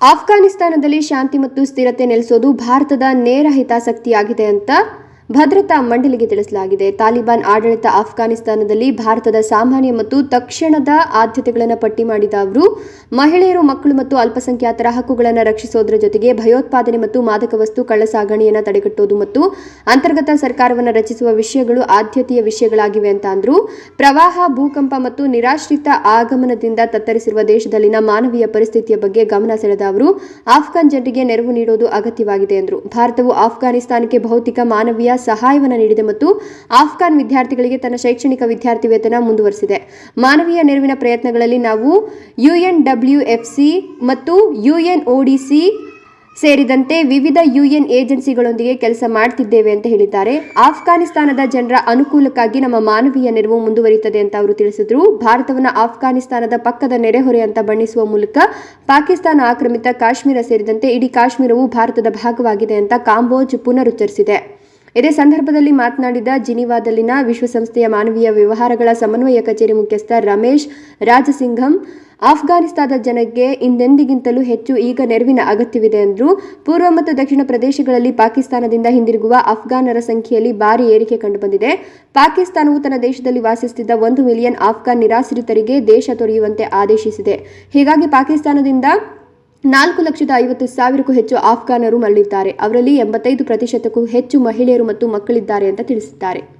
ಆಫ್ಘಾನಿಸ್ತಾನದಲ್ಲಿ ಶಾಂತಿ ಮತ್ತು ಸ್ಥಿರತೆ ನೆಲೆಸೋದು ಭಾರತದ ನೇರ ಹಿತಾಸಕ್ತಿಯಾಗಿದೆ ಅಂತ ಭದ್ರತಾ ಮಂಡಳಿಗೆ ತಿಳಿಸಲಾಗಿದೆ. ತಾಲಿಬಾನ್ ಆಡಳಿತ ಆಫ್ಘಾನಿಸ್ತಾನದಲ್ಲಿ ಭಾರತದ ಸಾಮಾನ್ಯ ಮತ್ತು ತಕ್ಷಣದ ಆದ್ಯತೆಗಳನ್ನು ಪಟ್ಟಿ ಮಾಡಿದ ಅವರು, ಮಹಿಳೆಯರು, ಮಕ್ಕಳು ಮತ್ತು ಅಲ್ಪಸಂಖ್ಯಾತರ ಹಕ್ಕುಗಳನ್ನು ರಕ್ಷಿಸೋದರ ಜೊತೆಗೆ ಭಯೋತ್ಪಾದನೆ ಮತ್ತು ಮಾದಕ ವಸ್ತು ಕಳ್ಳಸಾಗಣೆಯನ್ನು ತಡೆಗಟ್ಟೋದು ಮತ್ತು ಅಂತರ್ಗತ ಸರ್ಕಾರವನ್ನು ರಚಿಸುವ ವಿಷಯಗಳು ಆದ್ಯತೆಯ ವಿಷಯಗಳಾಗಿವೆ ಅಂತ ಅಂದ್ರು. ಪ್ರವಾಹ, ಭೂಕಂಪ ಮತ್ತು ನಿರಾಶ್ರಿತ ಆಗಮನದಿಂದ ತತ್ತರಿಸಿರುವ ದೇಶದಲ್ಲಿನ ಮಾನವೀಯ ಪರಿಸ್ಥಿತಿಯ ಬಗ್ಗೆ ಗಮನ ಸೆಳೆದ ಅವರು, ಆಫ್ಘಾನ್ ಜನರಿಗೆ ನೆರವು ನೀಡುವುದು ಅಗತ್ಯವಾಗಿದೆ ಎಂದರು ಭಾರತವು ಆಫ್ಘಾನಿಸ್ತಾನಕ್ಕೆ ಭೌತಿಕ, ಮಾನವೀಯ ಸಹಾಯವನ್ನು ನೀಡಿದೆ ಮತ್ತು ಆಫ್ಘಾನ್ ವಿದ್ಯಾರ್ಥಿಗಳಿಗೆ ತನ್ನ ಶೈಕ್ಷಣಿಕ ವಿದ್ಯಾರ್ಥಿ ವೇತನ ಮುಂದುವರೆಸಿದೆ. ಮಾನವೀಯ ನೆರವಿನ ಪ್ರಯತ್ನಗಳಲ್ಲಿ ನಾವು ಯುಎನ್ ಡಬ್ಲ್ಯೂಎಫ್ಸಿ ಮತ್ತು ಯುಎನ್ ಒಡಿಸಿ ಸೇರಿದಂತೆ ವಿವಿಧ ಯುಎನ್ ಏಜೆನ್ಸಿಗಳೊಂದಿಗೆ ಕೆಲಸ ಮಾಡ್ತಿದ್ದೇವೆ ಅಂತ ಹೇಳಿದ್ದಾರೆ. ಆಫ್ಘಾನಿಸ್ತಾನದ ಜನರ ಅನುಕೂಲಕ್ಕಾಗಿ ನಮ್ಮ ಮಾನವೀಯ ನೆರವು ಮುಂದುವರಿಯುತ್ತದೆ ಅಂತ ಅವರು ತಿಳಿಸಿದರು. ಭಾರತವನ್ನು ಆಫ್ಘಾನಿಸ್ತಾನದ ಪಕ್ಕದ ನೆರೆಹೊರೆ ಅಂತ ಬಣ್ಣಿಸುವ ಮೂಲಕ ಪಾಕಿಸ್ತಾನ ಆಕ್ರಮಿತ ಕಾಶ್ಮೀರ ಸೇರಿದಂತೆ ಇಡೀ ಕಾಶ್ಮೀರವು ಭಾರತದ ಭಾಗವಾಗಿದೆ ಅಂತ ಕಾಂಬೋಜ್ ಪುನರುಚ್ಚರಿಸಿದೆ. ಇದೇ ಸಂದರ್ಭದಲ್ಲಿ ಮಾತನಾಡಿದ ಜಿನಿವಾದಲ್ಲಿನ ವಿಶ್ವಸಂಸ್ಥೆಯ ಮಾನವೀಯ ವ್ಯವಹಾರಗಳ ಸಮನ್ವಯ ಕಚೇರಿ ಮುಖ್ಯಸ್ಥ ರಮೇಶ್ ರಾಜಸಿಂಘಂ, ಆಫ್ಘಾನಿಸ್ತಾನದ ಜನಕ್ಕೆ ಇಂದೆಂದಿಗಿಂತಲೂ ಹೆಚ್ಚು ಈಗ ನೆರವಿನ ಅಗತ್ಯವಿದೆ ಎಂದರು ಪೂರ್ವ ಮತ್ತು ದಕ್ಷಿಣ ಪ್ರದೇಶಗಳಲ್ಲಿ ಪಾಕಿಸ್ತಾನದಿಂದ ಹಿಂದಿರುಗುವ ಅಫ್ಘಾನರ ಸಂಖ್ಯೆಯಲ್ಲಿ ಭಾರಿ ಏರಿಕೆ ಕಂಡುಬಂದಿದೆ. ಪಾಕಿಸ್ತಾನವು ತನ್ನ ದೇಶದಲ್ಲಿ ವಾಸಿಸುತ್ತಿದ್ದ ಒಂದು ಮಿಲಿಯನ್ ಆಫ್ಘಾನ್ ನಿರಾಶ್ರಿತರಿಗೆ ದೇಶ ತೊರೆಯುವಂತೆ ಆದೇಶಿಸಿದೆ. ಹೀಗಾಗಿ ಪಾಕಿಸ್ತಾನದಿಂದ ನಾಲ್ಕು ಲಕ್ಷದ ಐವತ್ತು ಸಾವಿರಕ್ಕೂ ಹೆಚ್ಚು ಆಫ್ಘಾನರು ಮರಳಿದ್ದಾರೆ. ಅವರಲ್ಲಿ ಎಂಬತ್ತೈದು ಪ್ರತಿಶತಕ್ಕೂ ಹೆಚ್ಚು ಮಹಿಳೆಯರು ಮತ್ತು ಮಕ್ಕಳಿದ್ದಾರೆ ಅಂತ ತಿಳಿಸಿದ್ದಾರೆ.